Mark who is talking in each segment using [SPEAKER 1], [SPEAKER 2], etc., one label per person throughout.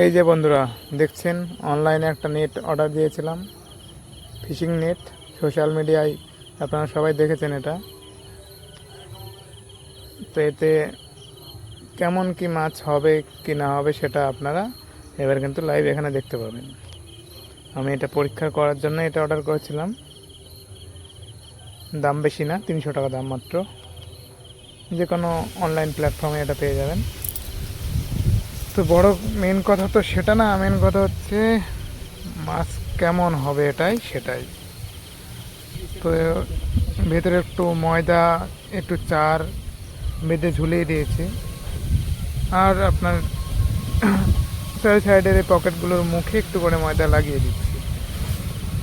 [SPEAKER 1] এই যে বন্ধুরা, দেখছেন? অনলাইনে একটা নেট অর্ডার দিয়েছিলাম। ফিশিং নেট সোশ্যাল মিডিয়ায় আপনারা সবাই দেখেছেন এটা। তো এতে কেমন কি মাছ হবে, কি না হবে, সেটা আপনারা এবার কিন্তু লাইভ এখানে দেখতে পাবেন। আমি এটা পরীক্ষা করার জন্য এটা অর্ডার করেছিলাম। দাম বেশি না, তিনশো টাকা দাম মাত্র। যে কোনো অনলাইন প্ল্যাটফর্মে এটা পেয়ে যাবেন। তো বড় মেন কথা তো সেটা না মেন কথা হচ্ছে মাছ কেমন হবে এটাই সেটাই। তো ভেতরে একটু ময়দা, একটু চার বেঁধে ঝুলিয়ে দিয়েছি। আর আপনার চারি সাইডের এই পকেটগুলোর মুখে একটু করে ময়দা লাগিয়ে দিচ্ছি।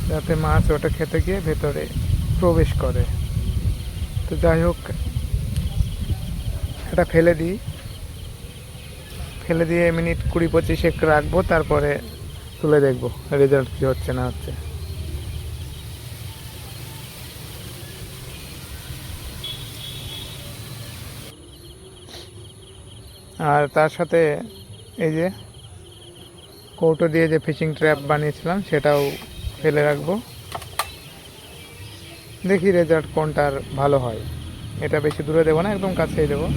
[SPEAKER 1] যাতে মাছ ওটা খেতে গিয়ে ভেতরে প্রবেশ করে। তো যাই হোক, এটা ফেলে দিই। ফেলে দিয়ে মিনিট কুড়ি পঁচিশ একটু রাখব, তারপরে তুলে দেখব রেজাল্ট কী হচ্ছে না হচ্ছে। আর তার সাথে এই যে কৌটো দিয়ে যে ফিশিং ট্র্যাপ বানিয়েছিলাম, সেটাও ফেলে রাখব। দেখি রেজাল্ট কোনটার ভালো হয়। এটা বেশি দূরে দেবো না, একদম কাছেই দেবো।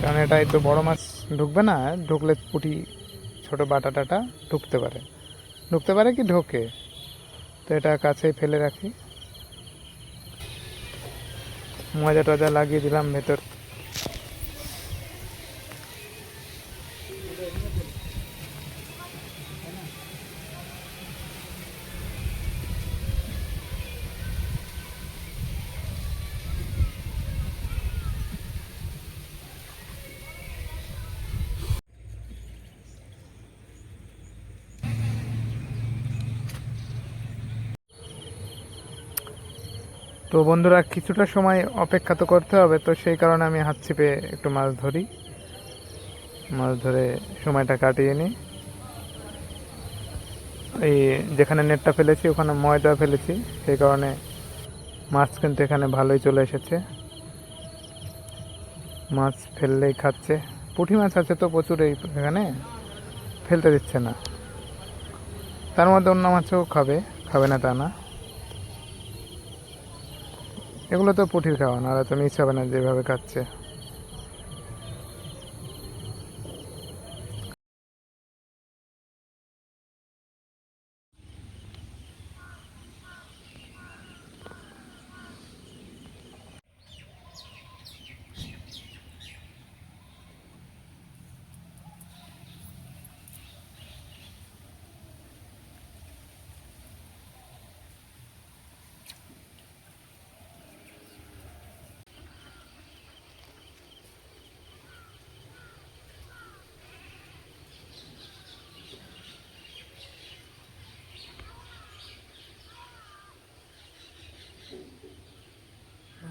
[SPEAKER 1] কারণ এটাই তো বড় মাছ। ঢুকবে না, ঢুকলে পুঁটি ছোটো বাটা টাটা ঢুকতে পারে। ঢুকতে পারে কি ঢোকে? তো এটা কাছেই ফেলে রাখি। মজা টজা লাগিয়ে দিলাম ভেতর। তো বন্ধুরা, কিছুটা সময় অপেক্ষা তো করতে হবে, তো সেই কারণে আমি হাত ছিপে একটু মাছ ধরি। মাছ ধরে সময়টা কাটিয়ে নিই। এই যেখানে নেটটা ফেলেছি, ওখানে ময়দা ফেলেছি, সেই কারণে মাছ কিন্তু এখানে ভালোই চলে এসেছে। মাছ ফেললেই খাচ্ছে। পুঁটি মাছ আছে তো প্রচুর এই এখানে, ফেলতে দিচ্ছে না। তার মধ্যে অন্য মাছও খাবে খাবে না তা না। এগুলো তো পুঁটির খাওয়া নাহলে তো হবে না যেভাবে খাচ্ছে।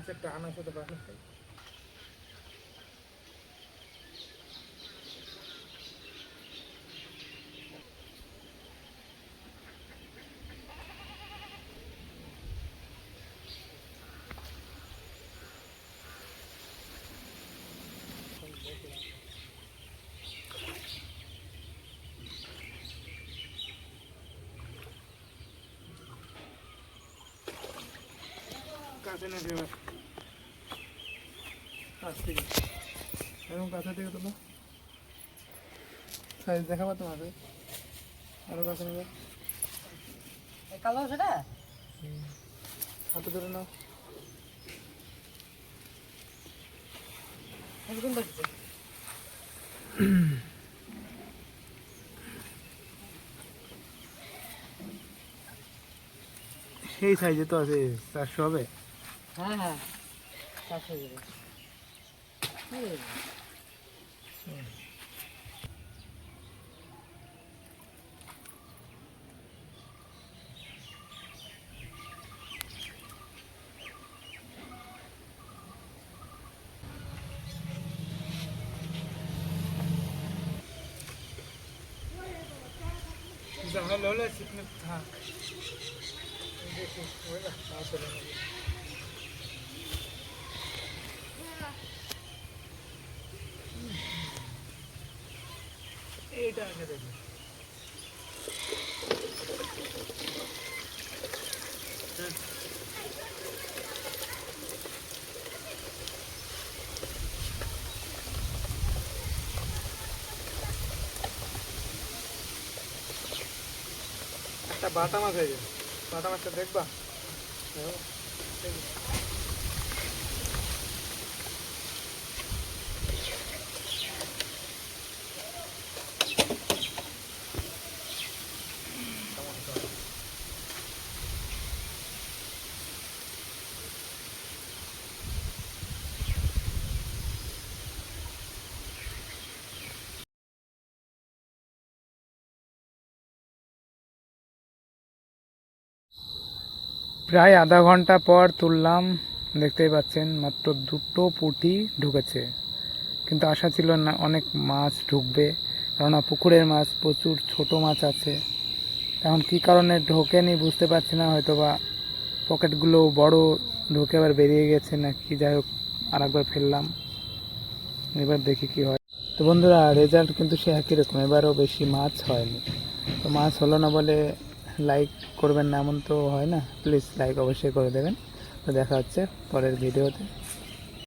[SPEAKER 1] মাছের টান আছে তো পাশে কাছে না এবার কাছ থেকে এরকম কাছে থেকে তোলো সাইজ দেখাবো তোমাকে আরও কাছে নেবে
[SPEAKER 2] কালো সেটা
[SPEAKER 1] হাতে ধরে নাও
[SPEAKER 2] একদম
[SPEAKER 1] সেই সাইজে তো আছে, চারশো হবে।
[SPEAKER 2] হ্যাঁ হ্যাঁ। চাষ হয়ে যাবে এই,
[SPEAKER 1] জাহাল হলে চিকনে থাক দেখি বুঝলা আসলে একটা বাটা মাছ হয়ে যাবে বাটা মাছটা দেখবা? দেখো। প্রায় আধা ঘণ্টা পর তুললাম, দেখতেই পাচ্ছেন, মাত্র দুটো পুঁটি ঢুকেছে। কিন্তু আশা ছিল না অনেক মাছ ঢুকবে, কেননা পুকুরের মাছ প্রচুর, ছোট মাছ আছে। এখন কী কারণে ঢোকেনি বুঝতে পারছি না হয়তো বা পকেটগুলো বড় ঢুকে আবার বেরিয়ে গেছে না কি, যাই হোক আর একবার ফেললাম। এবার দেখি কি হয়। তো বন্ধুরা রেজাল্ট কিন্তু সে একই রকম, এবারও বেশি মাছ হয়নি। তো মাছ হলো না বলে লাইক করবেন না এমন তো হয় না। প্লিজ লাইক অবশ্যই করে দেবেন। তো দেখা হচ্ছে পরের ভিডিওতে।